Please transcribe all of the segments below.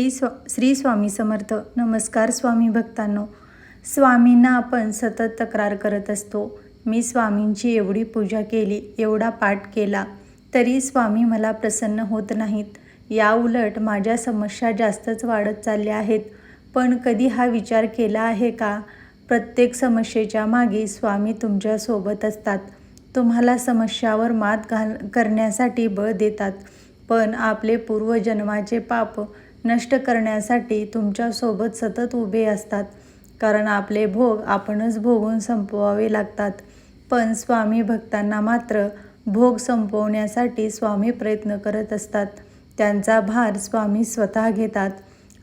श्री स्व श्री स्वामी समर्थ. नमस्कार स्वामी भक्तांनो. स्वामींना आपण सतत तक्रार करत असतो. मी स्वामींची एवढी पूजा केली एवढा पाठ केला तरी स्वामी मला प्रसन्न होत नाहीत. या उलट माझ्या समस्या जास्तच वाढत चालल्या आहेत. पण कधी हा विचार केला आहे का? प्रत्येक समस्येच्या मागे स्वामी तुमच्यासोबत असतात. तुम्हाला समस्यावर मात घाल करण्यासाठी बळ देतात. पण आपले पूर्वजन्माचे पाप नष्ट करण्यासाठी तुमच्यासोबत सतत उभे असतात. कारण आपले भोग आपणच भोगून संपवावे लागतात. पण स्वामी भक्तांना मात्र भोग संपवण्यासाठी स्वामी प्रयत्न करत असतात. त्यांचा भार स्वामी स्वतः घेतात.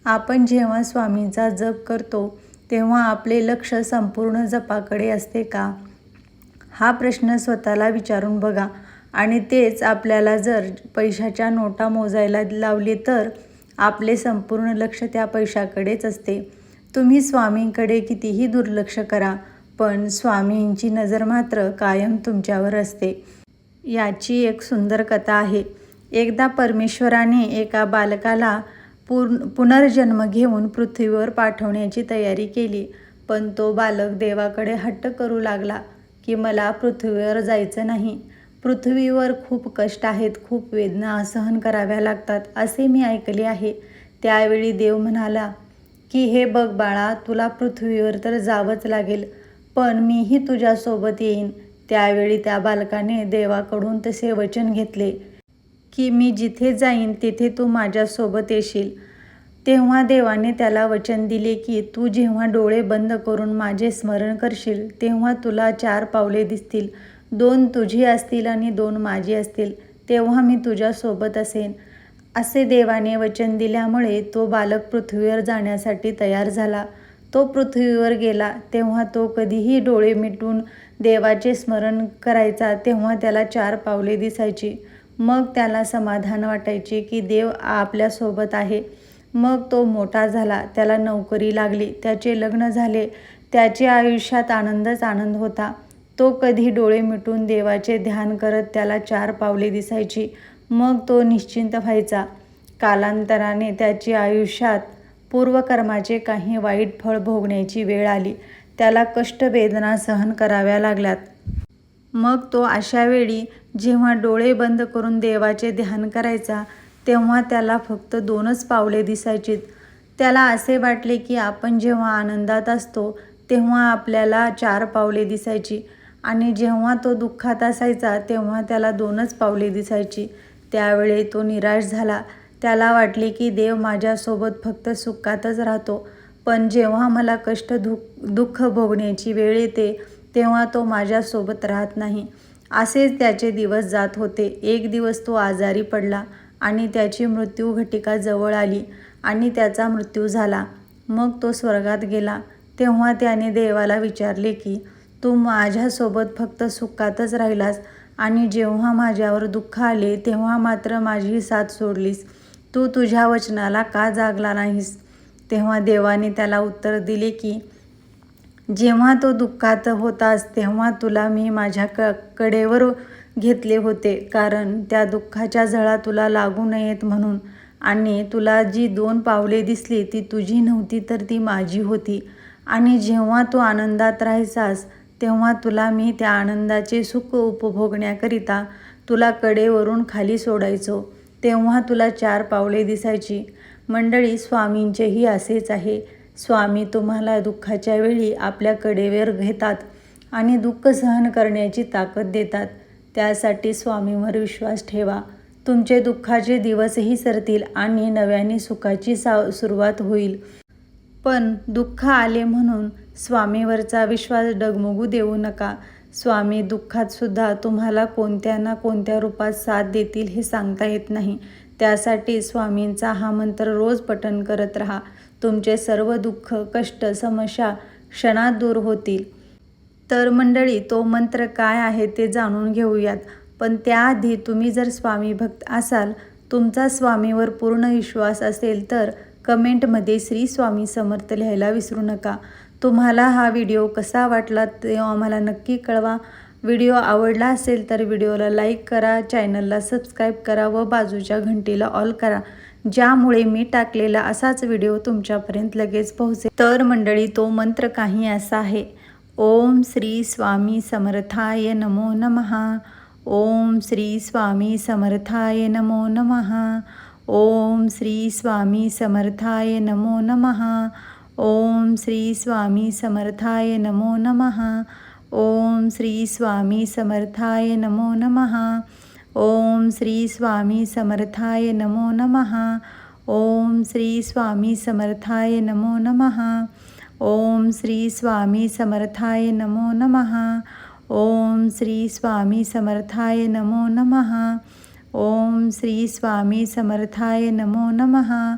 आपण जेव्हा स्वामींचा जप करतो तेव्हा आपले लक्ष संपूर्ण जपाकडे असते का? हा प्रश्न स्वतःला विचारून बघा. आणि तेच आपल्याला जर पैशाच्या नोटा मोजायला लावले तर आपले संपूर्ण लक्ष त्या पैशाकडेच असते. तुम्ही स्वामींकडे कितीही दुर्लक्ष करा पण स्वामींची नजर मात्र कायम तुमच्यावर असते. याची एक सुंदर कथा आहे. एकदा परमेश्वराने एका बालकाला पूर्ण पुनर्जन्म घेऊन पृथ्वीवर पाठवण्याची तयारी केली पण तो बालक देवाकडे हट्ट करू लागला की मला पृथ्वीवर जायचं नाही. पृथ्वीवर खूप कष्ट आहेत खूप वेदना सहन कराव्या लागतात असे मी ऐकले आहे. त्यावेळी देव म्हणाला की हे बघ बाळा तुला पृथ्वीवर तर जावंच लागेल पण मीही तुझ्यासोबत येईन. त्यावेळी त्या बालकाने देवाकडून तसे वचन घेतले की मी जिथे जाईन तिथे तू माझ्यासोबत येशील. तेव्हा देवाने त्याला वचन दिले की तू जेव्हा डोळे बंद करून माझे स्मरण करशील तेव्हा तुला चार पावले दिसतील. दोन तुझी असतील आणि दोन माझी असतील तेव्हा मी तुझ्यासोबत असेन. असे देवाने वचन दिल्यामुळे तो बालक पृथ्वीवर जाण्यासाठी तयार झाला. तो पृथ्वीवर गेला तेव्हा तो कधीही डोळे मिटून देवाचे स्मरण करायचा तेव्हा त्याला चार पावले दिसायची. मग त्याला समाधान वाटायचे की देव आपल्यासोबत आहे. मग तो मोठा झाला त्याला नोकरी लागली त्याचे लग्न झाले त्याचे आयुष्यात आनंदच आनंद होता. तो कधी डोळे मिटून देवाचे ध्यान करत त्याला चार पावले दिसायची. मग तो निश्चिंत व्हायचा. कालांतराने त्याची आयुष्यात पूर्वकर्माचे काही वाईट फळ भोगण्याची वेळ आली. त्याला कष्टवेदना सहन कराव्या लागल्यात. मग तो अशावेळी जेव्हा डोळे बंद करून देवाचे ध्यान करायचा तेव्हा त्याला फक्त दोनच पावले दिसायचीत. त्याला असे वाटले की आपण जेव्हा आनंदात असतो तेव्हा आपल्याला चार पावले दिसायची. आणि जेव्हा तो दुःखात असायचा तेव्हा त्याला दोनच पावले दिसायची. त्यावेळी तो निराश झाला. त्याला वाटले की देव माझ्यासोबत फक्त सुखातच राहतो. पण जेव्हा मला कष्ट दुःख दुःख भोगण्याची वेळ येते तेव्हा तो माझ्यासोबत राहत नाही. असेच त्याचे दिवस जात होते. एक दिवस तो आजारी पडला आणि त्याची मृत्यू घटिका जवळ आली आणि त्याचा मृत्यू झाला. मग तो स्वर्गात गेला. तेव्हा त्याने देवाला विचारले की तू माझ्यासोबत फक्त सुखातच राहिलास आणि जेव्हा माझ्यावर दुःख आले तेव्हा मात्र माझी साथ सोडलीस. तू तुझ्या वचनाला का जागला नाहीस? तेव्हा देवाने त्याला उत्तर दिले की जेव्हा तो दुःखात होतास तेव्हा तुला मी माझ्या क कडेवर घेतले होते कारण त्या दुःखाच्या झळा तुला लागू नयेत म्हणून. आणि तुला जी दोन पावले दिसली ती तुझी नव्हती तर ती माझी होती. आणि जेव्हा तू आनंदात राहायचास तेव्हा तुला मी त्या आनंदाचे सुख उपभोगण्याकरिता तुला कडेवरून खाली सोडायचो. तेव्हा तुला चार पावले दिसायची. मंडळी स्वामींचेही असेच आहे. स्वामी तुम्हाला दुःखाच्या वेळी आपल्या कडेवर घेतात आणि दुःख सहन करण्याची ताकद देतात. त्यासाठी स्वामींवर विश्वास ठेवा. तुमचे दुःखाचे दिवसही सरतील आणि नव्याने सुखाची सा सुरुवात होईल. पण दुःख आले म्हणून स्वामीवरचा विश्वास डगमगू देऊ नका. स्वामी दुःखातसुद्धा तुम्हाला कोणत्या ना कोणत्या रूपात साथ देतील हे सांगता येत नाही. त्यासाठी स्वामींचा हा मंत्र रोज पठण करत राहा. तुमचे सर्व दुःख कष्ट समस्या क्षणात दूर होतील. तर मंडळी तो मंत्र काय आहे ते जाणून घेऊयात. पण त्याआधी तुम्ही जर स्वामी भक्त असाल तुमचा स्वामीवर पूर्ण विश्वास असेल तर कमेंटमध्ये श्री स्वामी समर्थ लिहायला विसरू नका. तुम्हाला हा व्हिडिओ कसा वाटला ते आम्हाला नक्की कळवा. व्हिडिओ आवडला असेल तर व्हिडिओला लाईक करा चॅनलला सबस्क्राईब करा व बाजूच्या घंटीला ऑल करा. ज्यामुळे मी टाकलेला असाच व्हिडिओ तुमच्यापर्यंत लगेच पोहोचेल. तर मंडळी तो मंत्र काही असा आहे. ओम श्री स्वामी समर्थाय नमो नमः. ओम श्री स्वामी समर्थाय नमो नमः. ओम श्री स्वामी समर्थाय नमो नमः. ओम श्री स्वामी समर्थाय नमो नमः। ओम श्री स्वामी समर्थाय नमो नमः। ओम श्री स्वामी समर्थाय नमो नमः। ओम श्री स्वामी समर्थाय नमो नमः। ओम श्री स्वामी समर्थाय नमो नमः। ओम श्री स्वामी समर्थाय नमो नमः। ओम श्री स्वामी समर्थाय नमो नमः।